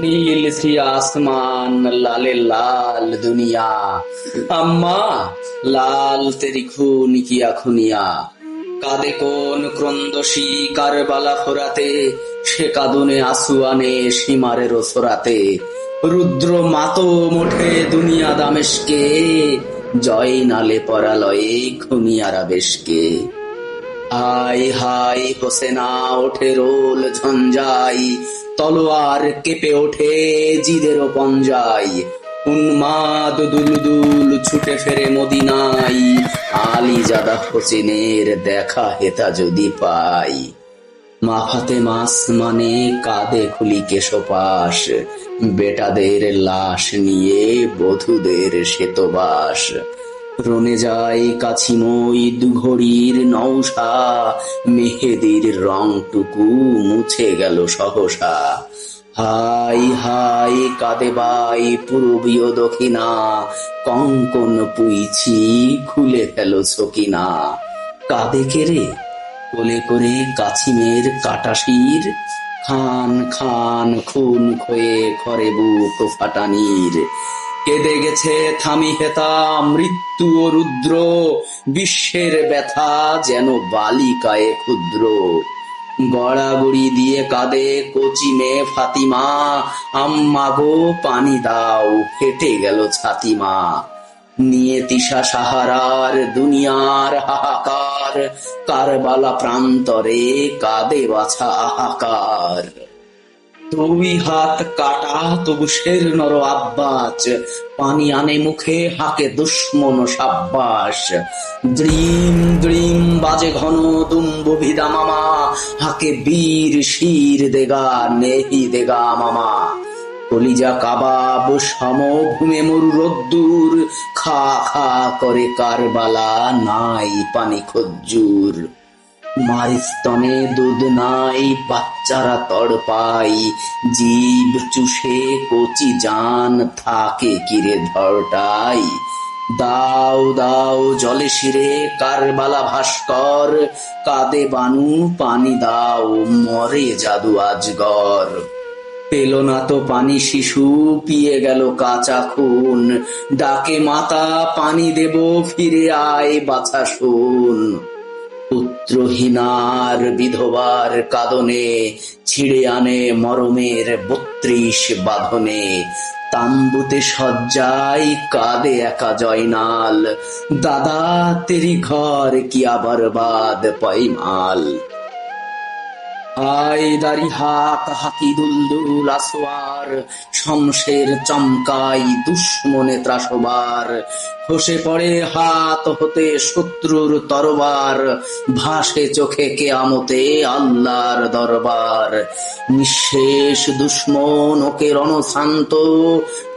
নীল C আসমান লালে লাল দুনিয়া আম্মা লাল তেরি খুন কিয়া খুনিয়া কাদে কোন ক্রন্দসী কারবালা ফোরাতে সে কাদনে আসু আনে সীমারের সোরাতে রুদ্র মাতো মোঠে দুনিয়া দামেশকে জয় নালে পরালয়ে খুনিয়ারা বেশকে হাই হাই হোসেনা ওঠে রোল ঝঞ্ঝাই তলোয়ার কেঁপে ওঠে জিদেরও পঞ্জাই। উন্মাদ দুলদুল ছুটে ফেরে মদিনাই আলী জাদা হোসেনের দেখা হেতা যদি পাই। মাফাতে মাস মানে কাঁদে খুলি কেশপাশ। বেটাদের লাশ নিয়ে বধূদের শ্বেতবাস। রনে যায় কাছিমই দুঘড়ির নৌসা মেহেদির রংটুকু মুছে গেল সহসা। হাই হাই, কাদে বাই পূর্বীয় দক্ষিণা। কঙ্কন পুইছি খুলে ফেল সকিনা। কাদে কেরে কোলে করে কাছিমের কাটাশির খান খান, খুন খয়ে খরে বুক ফাটানির। কেঁদে গেছে, থামি হেতা, মৃত্যু ও রুদ্র, বিশ্বের ব্যথা যেন বালিকায় ক্ষুদ্র। গড়াগড়ি দিয়ে কাঁদে কচি মেয়ে ফাতিমা, আম্মা গো পানি দাও, ফেটে গেল ছাতিমা। নিয়ে তিসা সাহারার দুনিয়ার হাহাকার, কারবালা প্রান্তরে কাঁদে বাছা হাহাকার দুই হাত কাটা, তবু শের নর আব্বাস। পানি আনে মুখে, হাকে দুশ্মন সাব্বাস। দ্রিম দ্রিম, বাজে ঘন দুম্ব ভিদা মামা। হাকে বীর শির দেগা, নেহি দেগা মামা। কলিজা কাবাব সমভূমে মরু রোদ্দুর। খা খা করে কারবালা, নাই পানি খজ্জুর। মার স্তনে দুধ নাই, বাচ্চারা তড়পাই জীব চুষে কচি জান থাকে কিরে ধরটাই। দাও দাও জলে শিরে, কারবালা ভাস্কর। কাদে বানু, পানি দাও, মরে জাদু আজগর। পেল না তো পানি শিশু, পিয়ে গেল কাঁচা খুন। ডাকে মাতা, পানি দেব, ফিরে আয়, বাছা শুন। পুত্রহীনার বিধবার কাদনে ছিঁড়ে আনে মরমের বত্রিশ বাঁধনে। তাম্বুতে সজ্জায় কাদে একা জয়নাল। দাদা, তেরি ঘর কি আবার বাদ পয়মাল? আই দারি হাক হাকিদুলদুল আসোয়ার শমশের চমকাই দুশ্মনে ত্রাসবার। খসে পড়ে হাত হতে শত্রুর তরবার, ভাসে চোখে কেয়ামতে আল্লাহর দরবার। নিঃশেষ দুশ্মন ওকে রণশান্ত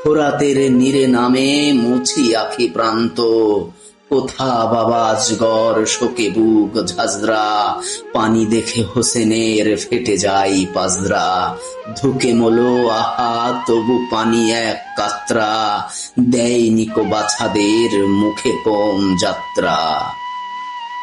ফোরাতের নীরে নামে মুছি আখি প্রান্ত। কোথা বাবা আজগর শোকে বুক ঝাজরা পানি দেখে হোসেনের ফেটে যাই পাজরা। ধুকে মোলো, আহা, তবু পানি এক কাত্রা। দেয় নিকো বাছাদের মুখে কম যাত্রা।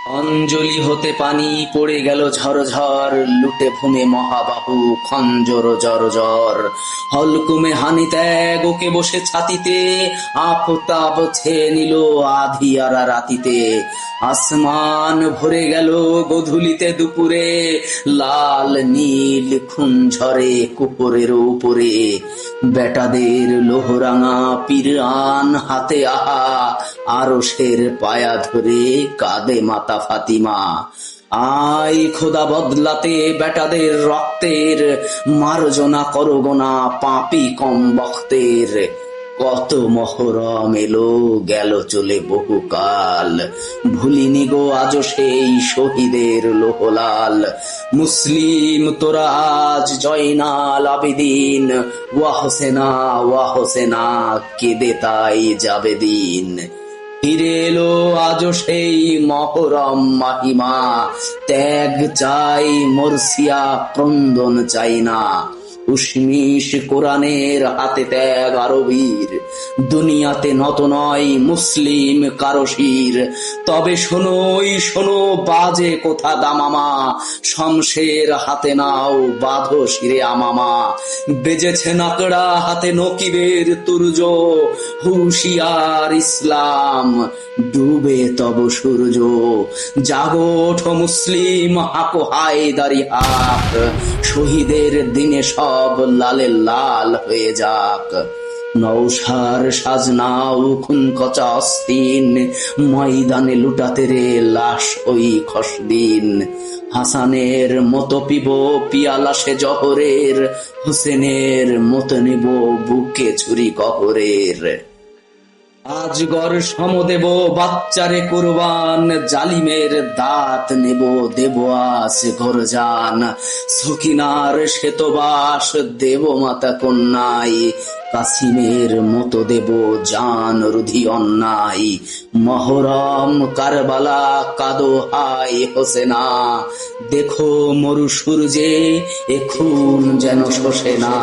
অঞ্জলি হতে পানি পড়ে গেল ঝরঝর, লুটে ভূমে মহাবাহু খঞ্জর জর হলকুমে হানি ত্যাগ, ওকে বসে ছাতিতে, আপতাপ ছেয়ে নিল আধিয়ারা রাতিতে। আসমান ভরে গেল গধুলিতে দুপুরে, লাল নীল খুন ঝরে কুপুরের উপরে। বেটাদের লোহরাঙা পিরান হাতে আহা, আরশের পায়া ধরে কাঁদে মাতা ফাতিমা। আই খোদা বদলাতে বেটাদের রক্তের মার্জনা করগোনা পাপি কম বক্তের। কত মহরম এলো, গেল চলে বহুকাল। ভুলিনি গো আজ সেই শহীদের লোহলাল। মুসলিম, তোরা আজ জয়নাল আবেদিন। ওয়া হোসেনা ওয়া হোসেনা, কেঁদে তাই যাবে দিন। ফিরে এলো আজ সেই মহরম মাহিমা। ত্যাগ চাই, মরসিয়া ক্রন্দন চাই না। উষ্মিস কোরআনের হাতে ত্যাগ আরবীর। দুনিয়াতে নত নয় মুসলিম কারও শির। তবে শোনোই শোনো, বাজে কোথা দামামা। শমশের হাতে নাও বাঁধো শিরে আমামা। বেজেছে নাকড়া হাতে নকিবের তুর্য হুশিয়ার ইসলাম ডুবে তব সূর্য জাগো মুসলিম হাকো হায় দারি হাক। শহীদের দিনে সব লালে লাল হয়ে যাক। নৌসার সাজনাও খুন কচা অস্তিন ময়দানে লুটাতে রে লাশ ওই খসদিন। হাসানের মতো পিব পিয়ালা সে জহরের, হোসেনের মতো নিব বুকে ছুরি কহরের আজগর সমদেব, বাচ্চারে কুরবান, জালিমের দাঁত নেব, দেব আস গরজান। সকিনার শ্বেতবাস দেব মাতা কন্যাই, কাসিমের মতো দেব জান রুধি অন্যায় মহরম কারবালা কাদো হাই হোসেনা, দেখো মরু সূর্যে এ খুন যেন শোষে না।